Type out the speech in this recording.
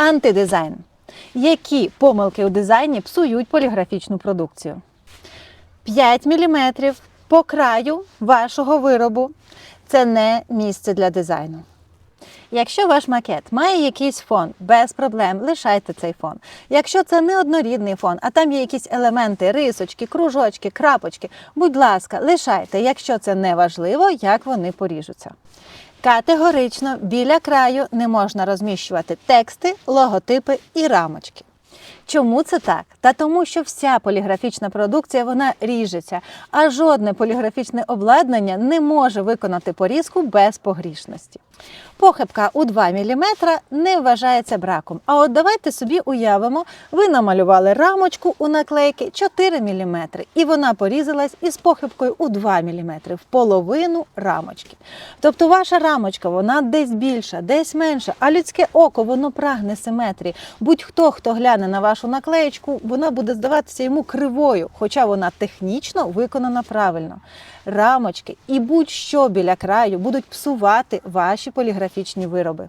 Антидизайн. Які помилки у дизайні псують поліграфічну продукцію? 5 мм по краю вашого виробу це не місце для дизайну. Якщо ваш макет має якийсь фон, без проблем лишайте цей фон. Якщо це не однорідний фон, а там є якісь елементи, рисочки, кружочки, крапочки, будь ласка, лишайте, якщо це не важливо, як вони поріжуться. Категорично біля краю не можна розміщувати тексти, логотипи і рамочки. Чому це так? Та тому, що вся поліграфічна продукція вона ріжеться, а жодне поліграфічне обладнання не може виконати порізку без погрішності. Похибка у 2 мм не вважається браком. А от давайте собі уявимо, ви намалювали рамочку у наклейки 4 мм, і вона порізалась із похибкою у 2 мм в половину рамочки. Тобто ваша рамочка вона десь більша, десь менша, а людське око воно прагне симетрії. Будь-хто, хто гляне на вашу наклеєчку, вона буде здаватися йому кривою, хоча вона технічно виконана правильно. Рамочки і будь-що біля краю будуть псувати ваші поліграфічні вироби.